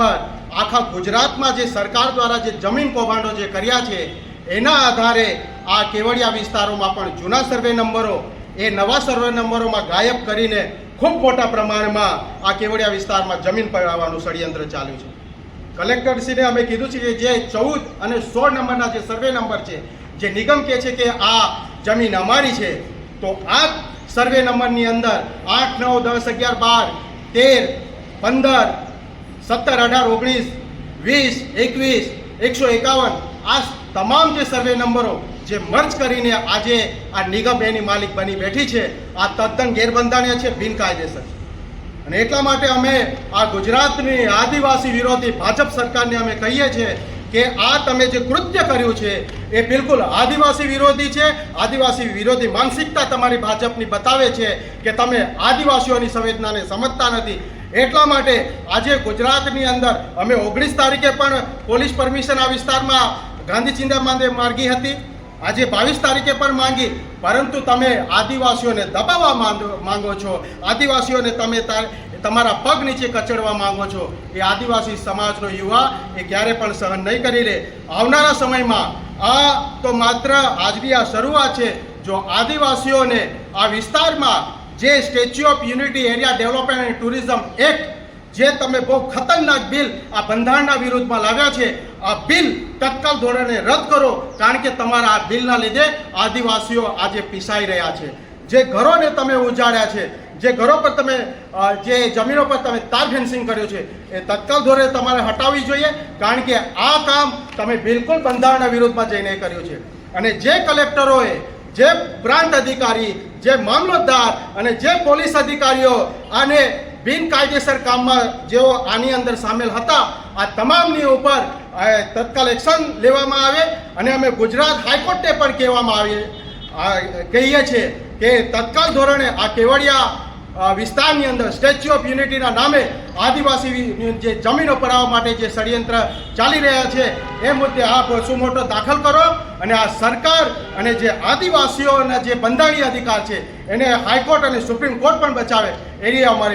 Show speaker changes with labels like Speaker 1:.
Speaker 1: આખા ગુજરાતમાં જે સરકાર દ્વારા જે જમીન કૌભાંડો જે કર્યા છે, એના આધારે આ કેવડિયા વિસ્તારોમાં પણ જૂના સર્વે નંબરો, એ નવા સર્વે નંબરોમાં ગાયબ કરીને ખૂબ મોટા પ્રમાણમાં આ કેવડિયા વિસ્તારમાં જમીન પડાવવાનું ષડયંત્ર ચાલ્યું છે. કલેક્ટરશ્રીને અમે કીધું છે કે જે ચૌદ અને સોળ નંબરના જે સર્વે નંબર છે, જે નિગમ કહે છે કે આ જમીન અમારી છે, તો આ સર્વે નંબરની અંદર આઠ, નવ, દસ, અગિયાર, બાર, તેર, પંદર સત્તર, અઢાર, ઓગણીસ, વીસ, એકવીસ, એકસો એકાવન, આ તમામ જે સર્વે નંબરો જે મર્જ કરીને આજે આ નિગમ એની માલિક બની બેઠી છે, આ તદ્દન ગેરબંધારણીય છે, બિનકાયદેસર અને એટલા માટે અમે આ ગુજરાતની આદિવાસી વિરોધી ભાજપ સરકારને અમે કહીએ છીએ કે આ તમે જે કૃત્ય કર્યું છે, એ બિલકુલ આદિવાસી વિરોધી છે. આદિવાસી વિરોધી માનસિકતા તમારી ભાજપની બતાવે છે કે તમે આદિવાસીઓની સંવેદનાને સમજતા નથી. એટલા માટે આજે ગુજરાતની અંદર અમે ઓગણીસ તારીખે પણ પોલીસ પરમિશન આ વિસ્તારમાં ગાંધી ચિંતા માંદે માર્ગી હતી. આજે બાવીસ તારીખે પણ માંગી, પરંતુ તમે આદિવાસીઓને દબાવવા માંગો- માંગો છો. આદિવાસીઓને તમે તમારા પગ નીચે કચડવા માંગો છો. એ આદિવાસી સમાજનો યુવા એ ક્યારે પણ સહન નહીં કરી લે. આવનારા સમયમાં આ તો માત્ર આજની આ શરૂઆત છે. જો આદિવાસીઓને આ વિસ્તારમાં જે Statue of Unity, area development and tourism act, જે તમે બહુ ખતરનાક બિલ આ બંધારણના વિરુદ્ધમાં લાવ્યા છે, આ બિલ તત્કાલ ધોરણે રદ કરો, કારણ કે તમારા આ બિલના લીધે આદિવાસીઓ આજે પીસાઈ રહ્યા છે. જે ઘરોને તમે ઉજાડ્યા છે, જે ઘરો પર તમે જે જમીનો પર તમે તાર ફેન્સિંગ કર્યું છે, એ તત્કાલ ધોરણે તમારે હટાવવી જોઈએ, કારણ કે આ કામ તમે બિલકુલ બંધારણના વિરુદ્ધમાં જઈને કર્યું છે. અને જે કલેક્ટરોએ, જે પ્રાંત અધિકારી જે મામલતદાર અને જે પોલીસ અધિકારીઓ આને બિનકાયદેસર કામમાં જેઓ આની અંદર સામેલ હતા, આ તમામની ઉપર તત્કાલ એક્શન લેવામાં આવે અને અમે ગુજરાત હાઈકોર્ટને પણ કહેવામાં આવીએ કહીએ છીએ કે તત્કાલ ધોરણે આ કેવડિયા વિસ્તારની અંદર સ્ટેચ્યુ ઓફ યુનિટીના નામે આદિવાસી જે જમીનો પડાવવા માટે જે ષડયંત્ર ચાલી રહ્યા છે, એ મુદ્દે આપ સુમોટો દાખલ કરો અને આ સરકાર અને જે આદિવાસીઓના જે બંધારણીય અધિકાર છે, એને હાઈકોર્ટ અને સુપ્રીમ કોર્ટ પણ બચાવે એની અમારી